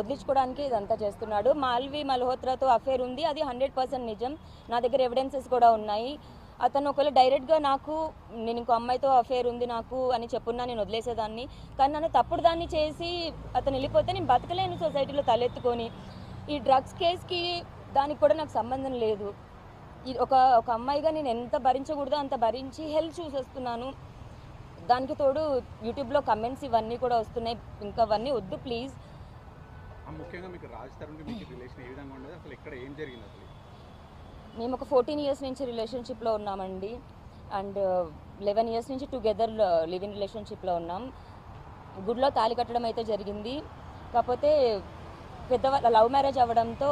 వదిలించుకోవడానికి ఇదంతా చేస్తున్నాడు. మాల్వి మల్హోత్రాతో అఫేర్ ఉంది. అది హండ్రెడ్ పర్సెంట్ నిజం. నా దగ్గర ఎవిడెన్సెస్ కూడా ఉన్నాయి. అతను ఒకవేళ డైరెక్ట్గా నాకు నేను ఇంకో అమ్మాయితో అఫేర్ ఉంది నాకు అని చెప్పున్నా నేను వదిలేసేదాన్ని. కానీ నన్ను తప్పుడు దాన్ని చేసి అతను వెళ్ళిపోతే నేను బతకలేను సొసైటీలో తలెత్తుకొని. ఈ డ్రగ్స్ కేసుకి దానికి కూడా నాకు సంబంధం లేదు. ఒక ఒక అమ్మాయిగా నేను ఎంత భరించకూడదో అంత భరించి హెల్త్ చూసేస్తున్నాను. దానికి తోడు యూట్యూబ్లో కమెంట్స్ ఇవన్నీ కూడా వస్తున్నాయి. ఇంకా అవన్నీ వద్దు ప్లీజ్ ముఖ్యంగా మీకు రాజ్ తరుణ్కి మీకు రిలేషన్ ఏ విధంగా ఉండదు? అసలు ఎక్కడ ఏం జరిగింది అసలు? మేము ఒక ఫోర్టీన్ ఇయర్స్ నుంచి రిలేషన్షిప్లో ఉన్నామండి. అండ్ లెవెన్ ఇయర్స్ నుంచి టుగెదర్ లివింగ్ రిలేషన్షిప్లో ఉన్నాం. గుడిలో తాళి కట్టడం అయితే జరిగింది. కాకపోతే పెద్దవాళ్ళ లవ్ మ్యారేజ్ అవ్వడంతో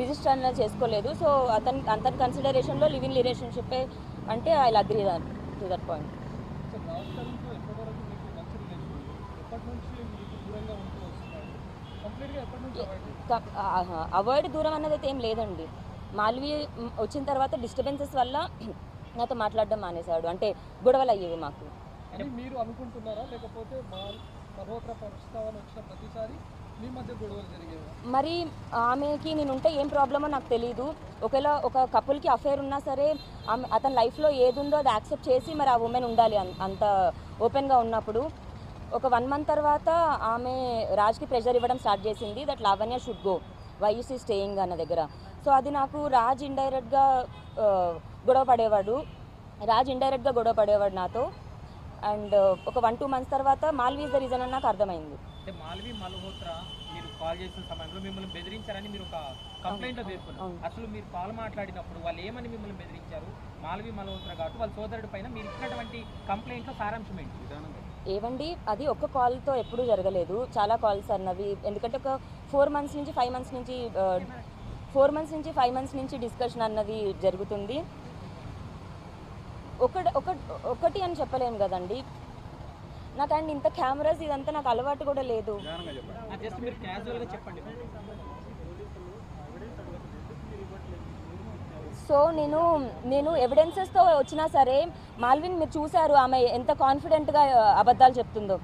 రిజిస్టర్ అనేది చేసుకోలేదు. సో అతని అతని కన్సిడరేషన్లో లివింగ్ రిలేషన్షిప్ అంటే I agree to that point so రాష్ట్రంతో ఎప్పటివరకు మీకు మంచి రిలేషన్ ఉంది ఎప్పటి నుంచి మీకు దూరంగా ఉంటూ వస్తున్నారు కంప్లీట్గా ఎప్పటి నుంచి అవాయిడ్ దూరం అన్నది అయితే ఏం లేదండి. మాల్వి వచ్చిన తర్వాత డిస్టర్బెన్సెస్ వల్ల నాతో మాట్లాడడం మానేశాడు. అంటే గొడవలు అయ్యేవి మాకు. మీరు అనుకుంటున్నారా? లేకపోతే వచ్చిన ప్రతిసారి మరి ఆమెకి నేను ఉంటే ఏం ప్రాబ్లమో నాకు తెలియదు ఒకవేళ ఒక కపుల్కి అఫేర్ ఉన్నా సరే ఆమె అతని లైఫ్లో ఏది ఉందో అది యాక్సెప్ట్ చేసి మరి ఆ ఉమెన్ ఉండాలి అంత ఓపెన్గా ఉన్నప్పుడు. ఒక వన్ మంత్ తర్వాత ఆమె రాజ్కి ప్రెషర్ ఇవ్వడం స్టార్ట్ చేసింది that Lavanya should go. YSC staying అన్న దగ్గర. సో అది నాకు రాజ్ ఇండైరెక్ట్గా గొడవ పడేవాడు. రాజ్ ఇండైరెక్ట్గా గొడవ పడేవాడు నాతో. అండ్ ఒక వన్ టూ మంత్స్ తర్వాత మాల్వీస్ ద రీజన్ అని నాకు అర్థమైంది. మాల్వీ మల్హోత్రా కాల్ చేసిన సమయంలో మిమ్మల్ని బెదిరించారని మీరు ఒక కంప్లైంట్లో పేర్కొన్నారు. అసలు మీరు కాల్ మాట్లాడినప్పుడు వాళ్ళు ఏమని మిమ్మల్ని బెదిరించారు? మాల్వి మల్హోత్రా కాబట్టి వాళ్ళ సోదరుడి పైన మీరు ఇచ్చినటువంటి కంప్లైంట్లో సారాంశం ఏంటి? ఏవండి అది ఒక్క కాల్తో ఎప్పుడూ జరగలేదు. చాలా కాల్స్ అన్నవి ఎందుకంటే ఒక ఫోర్ మంత్స్ నుంచి ఫైవ్ మంత్స్ నుంచి ఫోర్ మంత్స్ నుంచి ఫైవ్ మంత్స్ నుంచి డిస్కషన్ అన్నది జరుగుతుంది. ఒక ఒక ఒకటి అని చెప్పలేము కదండి. నాకు అండ్ ఇంత కెమెరాస్ ఇదంతా నాకు అలవాటు కూడా లేదు. విధానంగా చెప్పండి. జస్ట్ మీరు క్యాజువల్గా చెప్పండి. సో నేను నేను ఎవిడెన్సెస్తో వచ్చినా సరే మాల్విన్ మీరు చూశారు ఆమె ఎంత కాన్ఫిడెంట్గా అబద్ధాలు చెప్తుందో.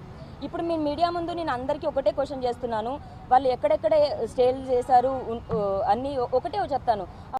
ఇప్పుడు మీ మీడియా ముందు నేను అందరికీ ఒకటే క్వశ్చన్ చేస్తున్నాను. వాళ్ళు ఎక్కడెక్కడ స్టేల్ చేశారు అన్నీ ఒకటే చెప్తాను.